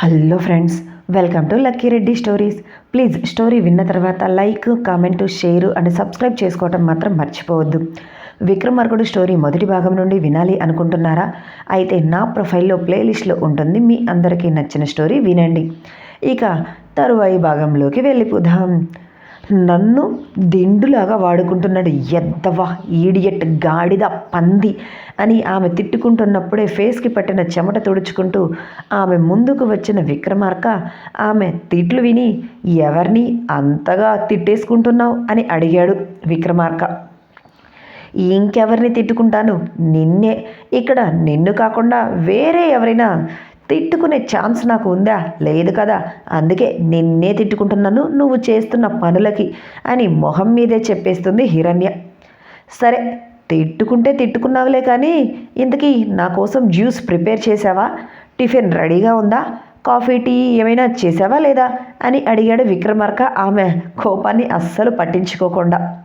Hello friends welcome to lucky Reddy stories please story విన్న తర్వాత like comment share and subscribe చేసుకోవటం మాత్రం మర్చిపోవద్దు. విక్రమార్కుడు స్టోరీ మొదటి భాగం నుండి వినాలి అనుకుంటున్నారా? అయితే నా ప్రొఫైల్లో ప్లేలిస్ట్లో ఉంటుంది మీ అందరికీ నచ్చిన స్టోరీ వినండి. ఇక తరువాయి భాగంలోకి వెళ్ళిపోదాం. నన్ను దిండులాగా వాడుకుంటున్నాడు. ఎద్దవా ఈడియట్ గాడిద పంది అని ఆమె తిట్టుకుంటున్నప్పుడే ఫేస్కి పట్టిన చెమట తుడుచుకుంటూ ఆమె ముందుకు వచ్చిన విక్రమార్క ఆమె తిట్లు విని ఎవరిని అంతగా తిట్టేసుకుంటున్నావు? అని అడిగాడు విక్రమార్క. ఇంకెవరిని తిట్టుకుంటాను? నిన్నే. ఇక్కడ నిన్ను కాకుండా వేరే ఎవరైనా తిట్టుకునే ఛాన్స్ నాకు ఉందా? లేదు కదా. అందుకే నిన్నే తిట్టుకుంటున్నాను నువ్వు చేస్తున్న పనులకి అని మొహం మీదే చెప్పేస్తుంది హిరణ్య. సరే తిట్టుకుంటే తిట్టుకున్నావులే కానీ ఇంతకీ నా కోసం జ్యూస్ ప్రిపేర్ చేసావా టిఫిన్ రెడీగా ఉందా? కాఫీ టీ ఏమైనా చేసావా లేదా? అని అడిగాడు విక్రమార్క. ఆమె కోపాన్ని అస్సలు పట్టించుకోకుండా.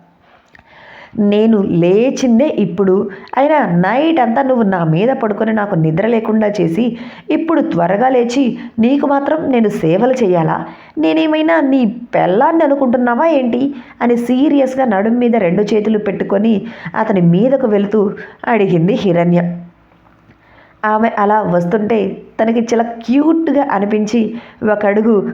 నేను లేచిందే ఇప్పుడు. అయినా నైట్ అంతా నువ్వు నా మీద పడుకొని నాకు నిద్ర లేకుండా చేసి ఇప్పుడు త్వరగా లేచి నీకు మాత్రం నేను సేవలు చేయాలా? నేనేమైనా నీ పెళ్ళాన్ని అనుకుంటున్నావా ఏంటి? అని సీరియస్గా నడుం మీద రెండు చేతులు పెట్టుకొని అతని మీదకు వెళుతూ అడిగింది హిరణ్య. ఆమె అలా వస్తుంటే తనకి చాలా క్యూట్గా అనిపించి ఒక అడుగు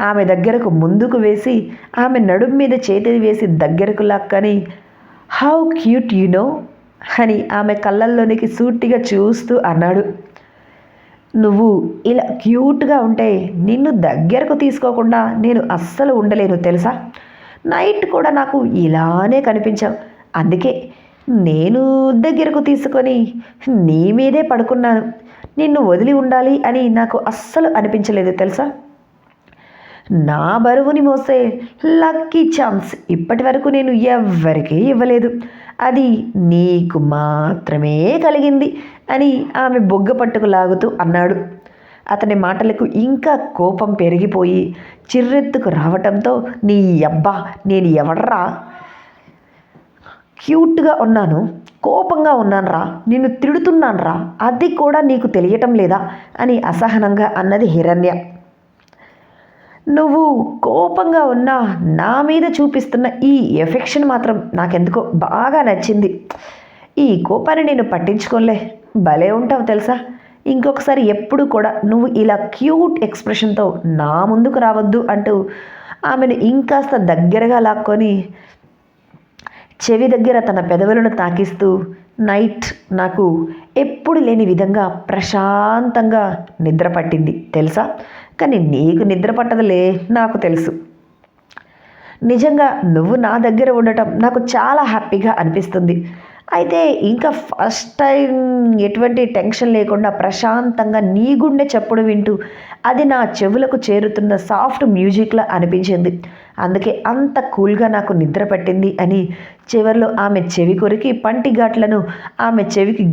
ఆమె దగ్గరకు ముందుకు వేసి ఆమె నడుం మీద చేతి వేసి దగ్గరకు లాక్కని హౌ క్యూట్ యు నో అని ఆమె కళ్ళల్లోనికి సూటిగా చూస్తూ అన్నాడు. నువ్వు ఇలా క్యూట్గా ఉంటే నిన్ను దగ్గరకు తీసుకోకుండా నేను అస్సలు ఉండలేను తెలుసా? నైట్ కూడా నాకు ఇలానే కనిపించావు. అందుకే నేను దగ్గరకు తీసుకొని నీ మీదే పడుకున్నాను. నిన్ను వదిలి ఉండాలి అని నాకు అస్సలు అనిపించలేదు తెలుసా? నా బరువుని మోసే లక్కీ ఛాన్స్ ఇప్పటి వరకు నేను ఎవ్వరికీ ఇవ్వలేదు. అది నీకు మాత్రమే కలిగింది అని ఆమె బొగ్గ పట్టుకు లాగుతూ అన్నాడు. అతని మాటలకు ఇంకా కోపం పెరిగిపోయి చిర్రెత్తుకు రావటంతో నీ అబ్బా నేను ఎవడ్రా క్యూట్గా ఉన్నాను కోపంగా ఉన్నానురా నిన్ను తిడుతున్నానురా అది కూడా నీకు తెలియటం లేదా? అని అసహనంగా అన్నది హిరణ్య. నువ్వు కోపంగా ఉన్న నా మీద చూపిస్తున్న ఈ ఎఫెక్షన్ మాత్రం నాకెందుకో బాగా నచ్చింది. ఈ కోపాన్ని నేను పట్టించుకోలే భలే ఉంటావు తెలుసా? ఇంకొకసారి ఎప్పుడు కూడా నువ్వు ఇలా క్యూట్ ఎక్స్ప్రెషన్తో నా ముందుకు రావద్దు అంటూ ఆమెను ఇంకాస్త దగ్గరగా లాక్కొని చెవి దగ్గర తన పెదవులను తాకిస్తూ నైట్ నాకు ఎప్పుడు లేని విధంగా ప్రశాంతంగా నిద్ర పట్టింది. తెలుసా? కానీ నీకు నిద్ర పట్టదులే నాకు తెలుసు. నిజంగా నువ్వు నా దగ్గర ఉండటం నాకు చాలా హ్యాపీగా అనిపిస్తుంది. అయితే ఇంకా ఫస్ట్ టైం ఎటువంటి టెన్షన్ లేకుండా ప్రశాంతంగా నీ గుండె చెప్పుడు వింటూ అది నా చెవులకు చేరుతున్న సాఫ్ట్ మ్యూజిక్లా అనిపించింది. అందుకే అంత కూల్గా నాకు నిద్ర పట్టింది అని చివరిలో ఆమె చెవి కొరికి పంటి ఘాట్లను ఆమె చెవికి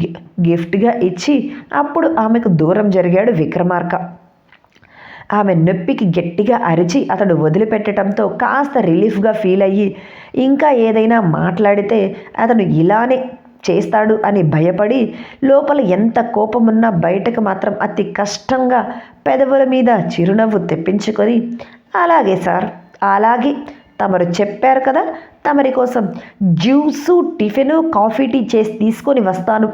గిఫ్ట్గా ఇచ్చి అప్పుడు ఆమెకు దూరం జరిగాడు విక్రమార్క. ఆమె నొప్పికి గట్టిగా అరిచి అతడు వదిలిపెట్టడంతో కాస్త రిలీఫ్గా ఫీల్ అయ్యి ఇంకా ఏదైనా మాట్లాడితే అతను ఇలానే చేస్తాడు అని భయపడి లోపల ఎంత కోపమున్నా బయటకు మాత్రం అతి కష్టంగా పెదవుల మీద చిరునవ్వు తెప్పించుకొని అలాగే సార్ అలాగే తమరు చెప్పారు కదా తమరి కోసం జ్యూసు టిఫిను కాఫీ టీ చేసి తీసుకొని వస్తాను.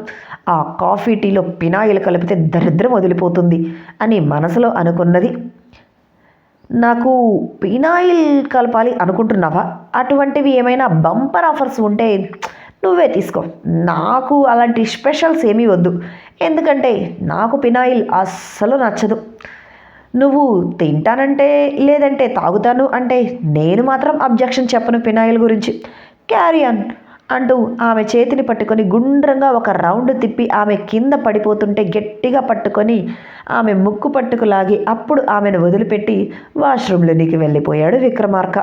ఆ కాఫీ టీలో పినాయిలు కలిపితే దరిద్రం వదిలిపోతుంది అని మనసులో అనుకున్నది. నాకు పినాయిల్ కలపాలి అనుకుంటున్నావా? అటువంటివి ఏమైనా బంపర్ ఆఫర్స్ ఉంటే నువ్వే తీసుకో. నాకు అలాంటి స్పెషల్స్ ఏమీ వద్దు. ఎందుకంటే నాకు పినాయిల్ అస్సలు నచ్చదు. నువ్వు తింటానంటే లేదంటే తాగుతాను అంటే నేను మాత్రం అబ్జెక్షన్ చెప్పను పినాయిల్ గురించి. క్యారియన్ అంటూ ఆమె చేతిని పట్టుకొని గుండ్రంగా ఒక రౌండ్ తిప్పి ఆమె కింద పడిపోతుంటే గట్టిగా పట్టుకొని ఆమె ముక్కు పట్టుకు లాగి అప్పుడు ఆమెను వదిలిపెట్టి వాష్రూమ్లోనికి వెళ్ళిపోయాడు విక్రమార్క.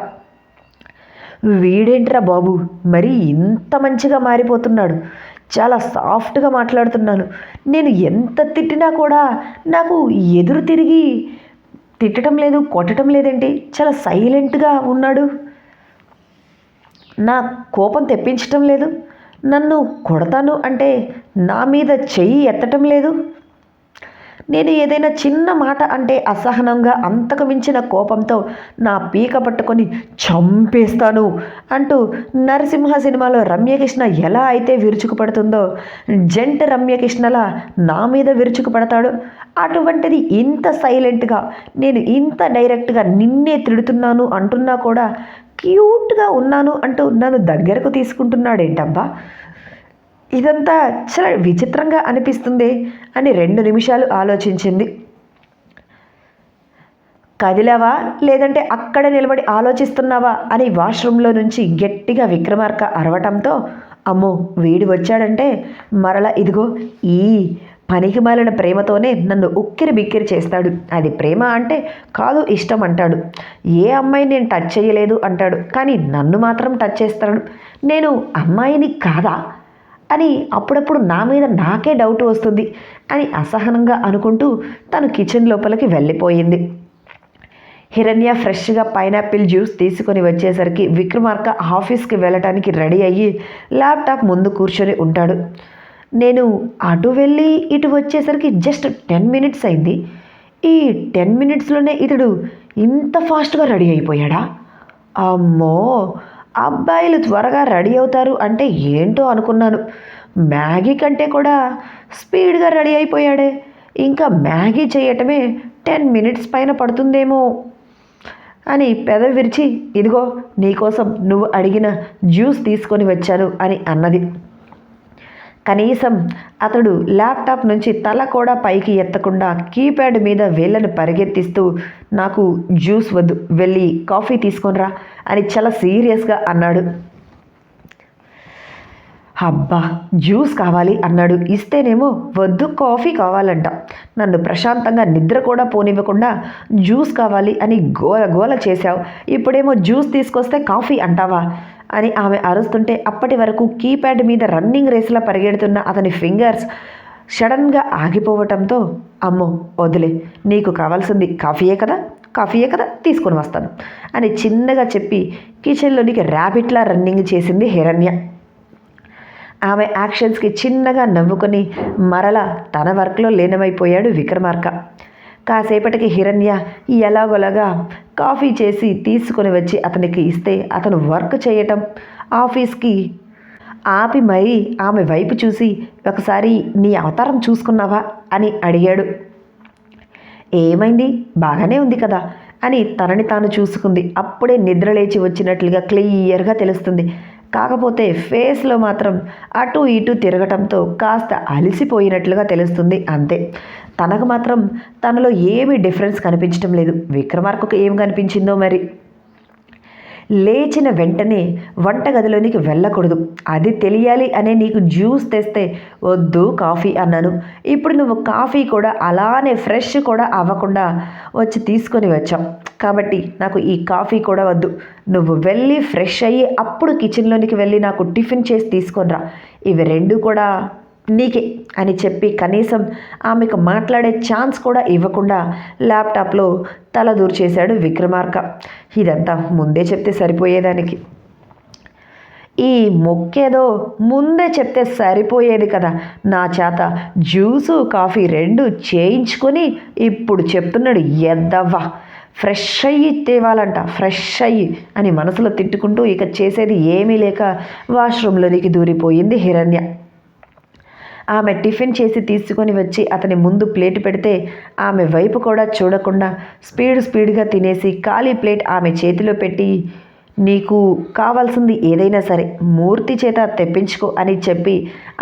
వీడేంట్రా బాబు? మరి ఇంత మంచిగా మారిపోతున్నాడు. చాలా సాఫ్ట్గా మాట్లాడుతున్నాను. నేను ఎంత తిట్టినా కూడా నాకు ఎదురు తిరిగి తిట్టడం లేదు కొట్టడం లేదేంటి చాలా సైలెంట్గా ఉన్నాడు. నా కోపం తెప్పించటం లేదు. నన్ను కొడతాను అంటే నా మీద చెయ్యి ఎత్తటం లేదు. నేను ఏదైనా చిన్న మాట అంటే అసహనంగా అంతకు మించిన కోపంతో నా పీక పట్టుకొని చంపేస్తాను అంటూ నరసింహ సినిమాలో రమ్యకృష్ణ ఎలా అయితే విరుచుకుపడుతుందో జంట రమ్యకృష్ణలా నా మీద విరుచుకుపడతాడు. అటువంటిది ఇంత సైలెంట్గా నేను ఇంత డైరెక్ట్గా నిన్నే తిడుతున్నాను అంటున్నా కూడా క్యూట్గా ఉన్నాను అంటూ నన్ను దగ్గరకు తీసుకుంటున్నాడేంటబ్బా? ఇదంతా చాలా విచిత్రంగా అనిపిస్తుంది అని రెండు నిమిషాలు ఆలోచించింది. కదిలావా? లేదంటే అక్కడ నిలబడి ఆలోచిస్తున్నావా? అని వాష్రూమ్లో నుంచి గట్టిగా విక్రమార్క అరవటంతో అమ్మో వీడు వచ్చాడంటే మరల ఇదిగో ఈ పనికి మాలిన ప్రేమతోనే నన్ను ఉక్కిరి బిక్కిరి చేస్తాడు. అది ప్రేమ అంటే కాదు ఇష్టం అంటాడు. ఏ అమ్మాయి నేను టచ్ చేయలేదు అంటాడు. కానీ నన్ను మాత్రం టచ్ చేస్తాడు. నేను అమ్మాయిని కాదా? అని అప్పుడప్పుడు నా మీద నాకే డౌట్ వస్తుంది అని అసహనంగా అనుకుంటూ తను కిచెన్ లోపలికి వెళ్ళిపోయింది. హిరణ్య ఫ్రెష్గా పైనాపిల్ జ్యూస్ తీసుకొని వచ్చేసరికి విక్రమార్క ఆఫీస్కి వెళ్ళటానికి రెడీ అయ్యి ల్యాప్టాప్ ముందు కూర్చొని ఉంటాడు. నేను అటు వెళ్ళి ఇటు వచ్చేసరికి జస్ట్ టెన్ మినిట్స్ అయింది. ఈ టెన్ మినిట్స్లోనే ఇతడు ఇంత ఫాస్ట్గా రెడీ అయిపోయాడా? అమ్మో! అబ్బాయిలు త్వరగా రెడీ అవుతారు అంటే ఏంటో అనుకున్నాను. మ్యాగీ కంటే కూడా స్పీడ్గా రెడీ అయిపోయాడే. ఇంకా మ్యాగీ చేయటమే టెన్ మినిట్స్ పైన పడుతుందేమో అని పెద విరిచి ఇదిగో నీకోసం నువ్వు అడిగిన జ్యూస్ తీసుకొని వచ్చాను అని అన్నది. కనీసం అతడు ల్యాప్టాప్ నుంచి తల కూడా పైకి ఎత్తకుండా కీప్యాడ్ మీద వేళ్ళను పరిగెత్తిస్తూ నాకు జ్యూస్ వద్దు వెళ్ళి కాఫీ తీసుకొనిరా అని చాలా సీరియస్గా అన్నాడు. అబ్బా జ్యూస్ కావాలి అన్నాడు. ఇస్తేనేమో వద్దు కాఫీ కావాలంట. నన్ను ప్రశాంతంగా నిద్ర కూడా పోనివ్వకుండా జ్యూస్ కావాలి అని గోల గోల చేశావు. ఇప్పుడేమో జ్యూస్ తీసుకొస్తే కాఫీ అంటావా? అని ఆమె అరుస్తుంటే అప్పటి వరకు కీప్యాడ్ మీద రన్నింగ్ రేస్లా పరిగెడుతున్న అతని ఫింగర్స్ సడన్గా ఆగిపోవటంతో అమ్మో వదిలే నీకు కావాల్సింది కాఫీయే కదా కాఫీయే కదా తీసుకొని వస్తాను అని చిన్నగా చెప్పి కిచెన్లోనికి ర్యాబిట్లా రన్నింగ్ చేసింది హిరణ్య. ఆమె యాక్షన్స్కి చిన్నగా నవ్వుకొని మరల తన వర్క్లో లీనమైపోయాడు విక్రమార్క. కాసేపటికి హిరణ్య ఎలాగోలాగా కాఫీ చేసి తీసుకొని వచ్చి అతనికి ఇస్తే అతను వర్క్ చేయటం ఆఫీస్కి ఆపి మరీ ఆమె వైపు చూసి ఒకసారి నీ అవతారం చూసుకున్నావా? అని అడిగాడు. ఏమైంది? బాగానే ఉంది కదా? అని తనని తాను చూసుకుంది. అప్పుడే నిద్రలేచి వచ్చినట్లుగా క్లియర్గా తెలుస్తుంది. కాకపోతే ఫేస్లో మాత్రం అటు ఇటు తిరగటంతో కాస్త అలసిపోయినట్లుగా తెలుస్తుంది. అంతే. తనకు మాత్రం తనలో ఏమీ డిఫరెన్స్ కనిపించడం లేదు. విక్రమార్కకు ఏం కనిపించిందో మరి? లేచిన వెంటనే వంటగదిలోనికి వెళ్ళకూడదు. అది తెలియాలి అనే నీకు జ్యూస్ తెస్తే వద్దు కాఫీ అన్నాను. ఇప్పుడు నువ్వు కాఫీ కూడా అలానే ఫ్రెష్ కూడా అవ్వకుండా వచ్చి తీసుకొని వచ్చాం కాబట్టి నాకు ఈ కాఫీ కూడా వద్దు. నువ్వు వెళ్ళి ఫ్రెష్ అయ్యి అప్పుడు కిచెన్లోనికి వెళ్ళి నాకు టిఫిన్ చేసి తీసుకొనిరా ఇవి రెండు కూడా నీకే అని చెప్పి కనీసం ఆమెకు మాట్లాడే ఛాన్స్ కూడా ఇవ్వకుండా ల్యాప్టాప్లో తల దూర్చేశాడు విక్రమార్క. ఇదంతా ముందే చెప్తే సరిపోయేదానికి. ఈ మొక్కేదో ముందే చెప్తే సరిపోయేది కదా. నా చేత జ్యూసు కాఫీ రెండు చేయించుకొని ఇప్పుడు చెప్తున్నాడు ఎద్దవ్వా ఫ్రెష్ అయ్యి తేవాలంట ఫ్రెష్ అయ్యి అని మనసులో తిట్టుకుంటూ ఇక చేసేది ఏమీ లేక వాష్రూమ్లోనికి దూరిపోయింది హిరణ్య. ఆమె టిఫిన్ చేసి తీసుకొని వచ్చి అతని ముందు ప్లేట్ పెడితే ఆమె వైపు కూడా చూడకుండా స్పీడ్ స్పీడ్గా తినేసి ఖాళీ ప్లేట్ ఆమె చేతిలో పెట్టి నీకు కావాల్సింది ఏదైనా సరే మూర్తి చేత తెప్పించుకో అని చెప్పి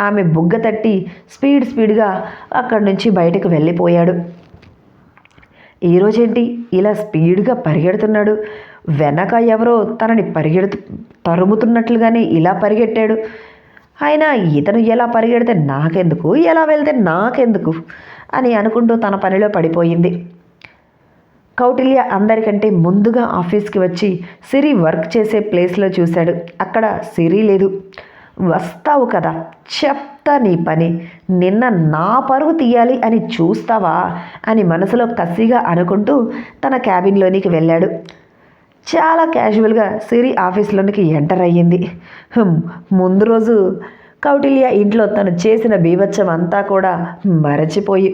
ఆమె బుగ్గ తట్టి స్పీడ్ స్పీడ్గా అక్కడి నుంచి బయటకు వెళ్ళిపోయాడు. ఈరోజేంటి ఇలా స్పీడ్గా పరిగెడుతున్నాడు. వెనక ఎవరో తనని పరిగెడుతు తరుముతున్నట్లుగానే ఇలా పరిగెట్టాడు. ఆయన ఇతను ఎలా పరిగెడితే నాకెందుకు? ఎలా వెళ్తే నాకెందుకు? అని అనుకుంటూ తన పనిలో పడిపోయింది. కౌటిల్య అందరికంటే ముందుగా ఆఫీస్కి వచ్చి సిరి వర్క్ చేసే ప్లేస్లో చూశాడు. అక్కడ సిరి లేదు. వస్తావు కదా చెప్తా నీ పని. నిన్న నా పరుగు తీయాలి అని చూస్తావా? అని మనసులో కసిగా అనుకుంటూ తన క్యాబిన్లోనికి వెళ్ళాడు. చాలా క్యాజువల్గా సిరి ఆఫీస్లోనికి ఎంటర్ అయ్యింది. ముందు రోజు కౌటిల్య ఇంట్లో తను చేసిన బీభత్సం అంతా కూడా మరచిపోయి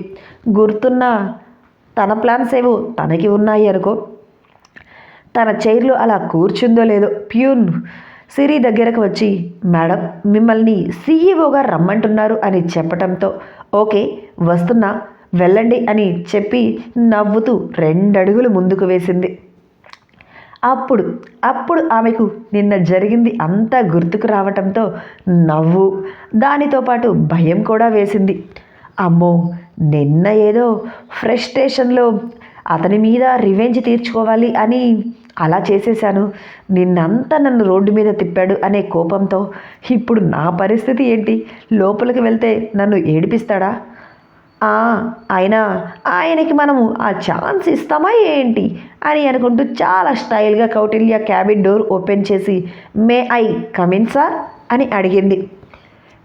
గుర్తున్న తన ప్లాన్స్ ఏవో తనకి ఉన్నాయి అనుకో. తన చైర్లో అలా కూర్చుందో లేదో. ప్యూన్ సిరి దగ్గరకు వచ్చి మేడం మిమ్మల్ని సీఈఓగా రమ్మంటున్నారు అని చెప్పటంతో ఓకే వస్తున్నా వెళ్ళండి అని చెప్పి నవ్వుతూ రెండడుగులు ముందుకు వేసింది. అప్పుడు అప్పుడు ఆమెకు నిన్న జరిగింది అంతా గుర్తుకు రావటంతో నవ్వు దానితో పాటు భయం కూడా వేసింది. అమ్మో నిన్న ఏదో ఫ్రస్ట్రేషన్లో అతని మీద రివెంజ్ తీర్చుకోవాలి అని అలా చేసేశాను. నిన్నంతా నన్ను రోడ్డు మీద తిప్పాడు అనే కోపంతో ఇప్పుడు నా పరిస్థితి ఏంటి? లోపలికి వెళ్తే నన్ను ఏడిపిస్తాడా? అయినా ఆయనకి మనము ఆ ఛాన్స్ ఇస్తామా ఏంటి అని అనుకుంటూ చాలా స్టైల్గా కౌటిల్య క్యాబిన్ డోర్ ఓపెన్ చేసి మే ఐ కమిన్ సార్? అని అడిగింది.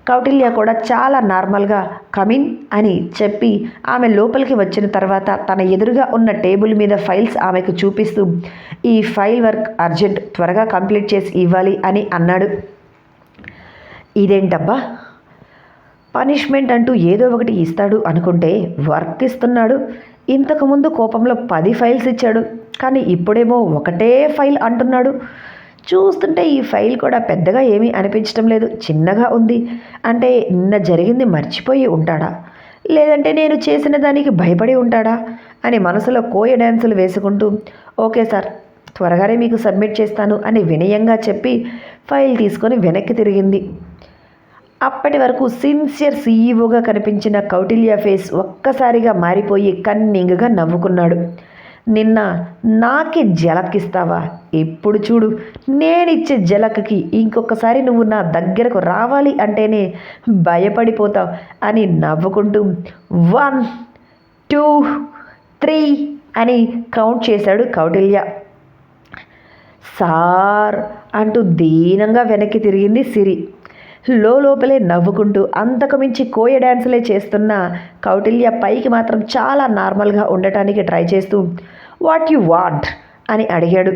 కౌటిల్య కూడా చాలా నార్మల్గా కమిన్ అని చెప్పి ఆమె లోపలికి వచ్చిన తర్వాత తన ఎదురుగా ఉన్న టేబుల్ మీద ఫైల్స్ ఆమెకు చూపిస్తూ ఈ ఫైల్ వర్క్ అర్జెంట్ త్వరగా కంప్లీట్ చేసి ఇవ్వాలి అని అన్నాడు. ఇదేంటబ్బా? పనిష్మెంట్ అంటూ ఏదో ఒకటి ఇస్తాడు అనుకుంటే వర్క్ ఇస్తున్నాడు ఇంతకుముందు కోపంలో పది ఫైల్స్ ఇచ్చాడు. కానీ ఇప్పుడేమో ఒకటే ఫైల్ అంటున్నాడు. చూస్తుంటే ఈ ఫైల్ కూడా పెద్దగా ఏమీ అనిపించడం లేదు. చిన్నగా ఉంది. అంటే నిన్న జరిగింది మర్చిపోయి ఉంటాడా? లేదంటే నేను చేసిన దానికి భయపడి ఉంటాడా? అని మనసులో కోయ డ్యాన్సులు వేసుకుంటూ ఓకే సార్ త్వరగానే మీకు సబ్మిట్ చేస్తాను అని వినయంగా చెప్పి ఫైల్ తీసుకొని వెనక్కి తిరిగింది. అప్పటి వరకు సిన్సియర్ సీఈఓగా కనిపించిన కౌటిల్య ఫేస్ ఒక్కసారిగా మారిపోయి కన్నింగ్గా నవ్వుకున్నాడు. నిన్న నాకే జలక్కిస్తావా? ఎప్పుడు చూడు నేనిచ్చే జలక్కి ఇంకొకసారి నువ్వు నా దగ్గరకు రావాలి అంటేనే భయపడిపోతావు అని నవ్వుకుంటూ వన్ టూ త్రీ అని కౌంట్ చేశాడు కౌటిల్య. సార్ అంటూ దీనంగా వెనక్కి తిరిగింది సిరి. లోపలే నవ్వుకుంటూ అంతకుమించి కోయ డ్యాన్సులే చేస్తున్న కౌటిల్య పైకి మాత్రం చాలా నార్మల్గా ఉండటానికి ట్రై చేస్తూ వాట్ యు వాంట్? అని అడిగాడు.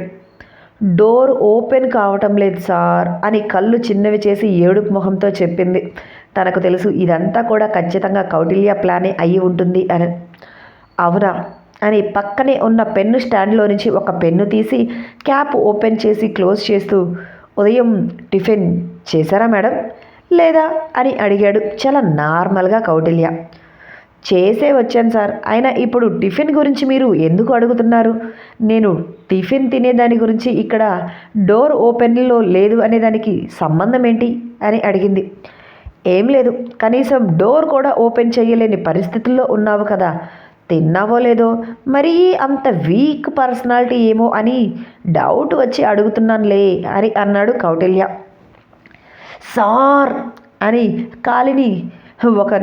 డోర్ ఓపెన్ కావటం లేదు సార్ అని కళ్ళు చిన్నవి చేసి ఏడుపు మొహంతో చెప్పింది. తనకు తెలుసు ఇదంతా కూడా ఖచ్చితంగా కౌటిల్య ప్లానే అయి ఉంటుంది అని. అవునా? అని పక్కనే ఉన్న పెన్ను స్టాండ్లో నుంచి ఒక పెన్ను తీసి క్యాప్ ఓపెన్ చేసి క్లోజ్ చేస్తూ ఉదయం టిఫిన్ చేశారా మేడం? లేదా అని అడిగాడు చాలా నార్మల్గా కౌటిల్య. చేసే వచ్చాను సార్. అయినా ఇప్పుడు టిఫిన్ గురించి మీరు ఎందుకు అడుగుతున్నారు? నేను టిఫిన్ తినేదాని గురించి ఇక్కడ డోర్ ఓపెన్లో లేదు అనేదానికి సంబంధం ఏంటి? అని అడిగింది. ఏం లేదు. కనీసం డోర్ కూడా ఓపెన్ చేయలేని పరిస్థితుల్లో ఉన్నావు కదా. తిన్నావో లేదో మరీ అంత వీక్ పర్సనాలిటీ ఏమో అని డౌట్ వచ్చి అడుగుతున్నానులే అని అన్నాడు కౌటిల్య. సార్ అని కాలిని ఒక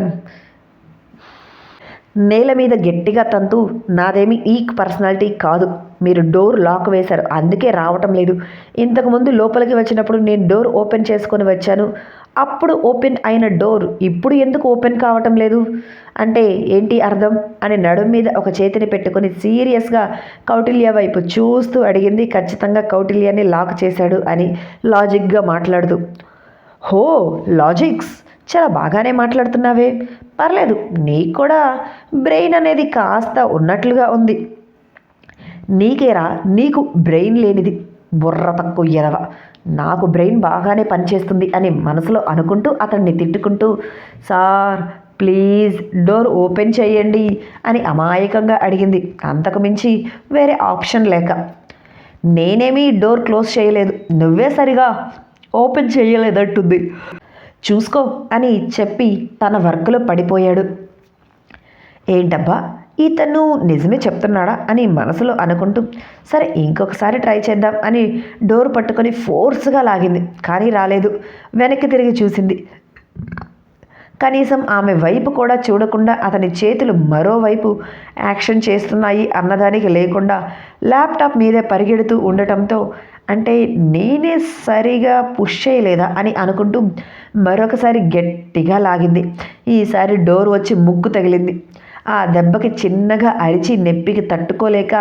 నేల మీద గట్టిగా తంతు నాదేమి ఈక్ పర్సనాలిటీ కాదు మీరు డోర్ లాక్ వేశారు అందుకే రావటం లేదు. ఇంతకుముందు లోపలికి వచ్చినప్పుడు నేను డోర్ ఓపెన్ చేసుకొని వచ్చాను. అప్పుడు ఓపెన్ అయిన డోర్ ఇప్పుడు ఎందుకు ఓపెన్ కావటం లేదు? అంటే ఏంటి అర్థం? అని నడుం మీద ఒక చేతిని పెట్టుకుని సీరియస్గా కౌటిల్య వైపు చూస్తూ అడిగింది. ఖచ్చితంగా కౌటిల్యాన్ని లాక్ చేశాడు అని లాజిక్గా మాట్లాడుతూ హో లాజిక్స్? చాలా బాగానే మాట్లాడుతున్నావే. పర్లేదు నీకు కూడా బ్రెయిన్ అనేది కాస్త ఉన్నట్లుగా ఉంది. నీకేరా నీకు బ్రెయిన్ లేనిది బుర్ర తక్కువ ఎదవ. నాకు బ్రెయిన్ బాగానే పనిచేస్తుంది అని మనసులో అనుకుంటూ అతన్ని తిట్టుకుంటూ సార్ ప్లీజ్ డోర్ ఓపెన్ చేయండి అని అమాయకంగా అడిగింది. అంతకుమించి వేరే ఆప్షన్ లేక. నేనేమీ డోర్ క్లోజ్ చేయలేదు. నువ్వే సరిగా ఓపెన్ చేయలేదట్టుంది. చూసుకో అని చెప్పి తన వర్క్లో పడిపోయాడు. ఏంటబ్బా ఇతను నిజమే చెప్తున్నాడా అని మనసులో అనుకుంటూ సరే ఇంకొకసారి ట్రై చేద్దాం అని డోర్ పట్టుకొని ఫోర్స్గా లాగింది. కానీ రాలేదు. వెనక్కి తిరిగి చూసింది. కనీసం ఆమె వైపు కూడా చూడకుండా అతని చేతులు మరోవైపు యాక్షన్ చేస్తున్నాయి అన్నదానికి లేకుండా ల్యాప్టాప్ మీదే పరిగెడుతూ ఉండటంతో అంటే నేనే సరిగా పుష్ చేయలేదా అని అనుకుంటూ మరొకసారి గట్టిగా లాగింది. ఈసారి డోర్ వచ్చి ముక్కు తగిలింది. ఆ దెబ్బకి చిన్నగా అరిచి నెప్పికి తట్టుకోలేక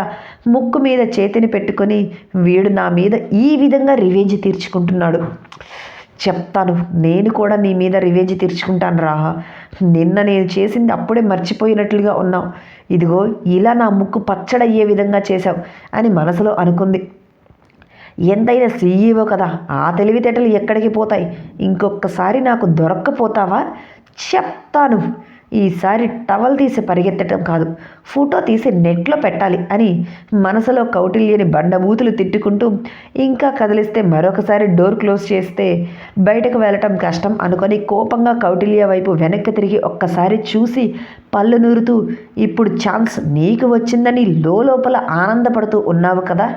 ముక్కు మీద చేతిని పెట్టుకొని వీడు నా మీద ఈ విధంగా రివేంజ్ తీర్చుకుంటున్నాడు. చెప్తాను నేను కూడా నీ మీద రివేంజ్ తీర్చుకుంటాను రా. నిన్న నేను చేసింది అప్పుడే మర్చిపోయినట్లుగా ఉన్నావు. ఇదిగో ఇలా నా ముక్కు పచ్చడయ్యే విధంగా చేశావు అని మనసులో అనుకుంది. ఎంతైనా సీఈఓ కదా ఆ తెలివితేటలు ఎక్కడికి పోతాయి? ఇంకొకసారి నాకు దొరక్కపోతావా? చెప్తాను. ఈసారి టవల్ తీసి పరిగెత్తడం కాదు. ఫోటో తీసి నెట్లో పెట్టాలి అని మనసులో కౌటిల్యని బండబూతులు తిట్టుకుంటూ ఇంకా కదిలిస్తే మరొకసారి డోర్ క్లోజ్ చేస్తే బయటకు వెళ్ళటం కష్టం అనుకొని కోపంగా కౌటిల్య వైపు వెనక్కి తిరిగి ఒక్కసారి చూసి పళ్ళు నూరుతూ ఇప్పుడు ఛాన్స్ నీకు వచ్చిందని లోపల ఆనందపడుతూ ఉన్నావు కదా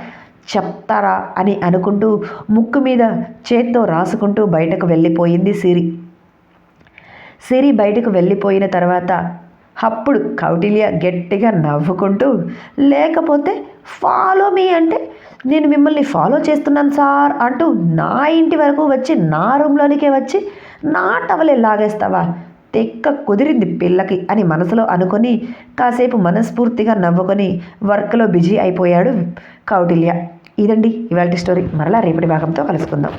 చెప్తారా? అని అనుకుంటూ ముక్కు మీద చేత్తో రాసుకుంటూ బయటకు వెళ్ళిపోయింది సిరి. సిరి బయటకు వెళ్ళిపోయిన తర్వాత అప్పుడు కౌటిల్య గట్టిగా నవ్వుకుంటూ లేకపోతే ఫాలో మీ అంటే నేను మిమ్మల్ని ఫాలో చేస్తున్నాను సార్ అంటూ నా ఇంటి వరకు వచ్చి నా రూమ్లోనికే వచ్చి నా టవలే లాగేస్తావా? తెక్క కుదిరింది పిల్లకి అని మనసులో అనుకొని కాసేపు మనస్ఫూర్తిగా నవ్వుకొని వర్క్లో బిజీ అయిపోయాడు కౌటిల్య. ఇదండి ఇవాళ స్టోరీ. మరలా రేపటి భాగంతో కలుసుకుందాం.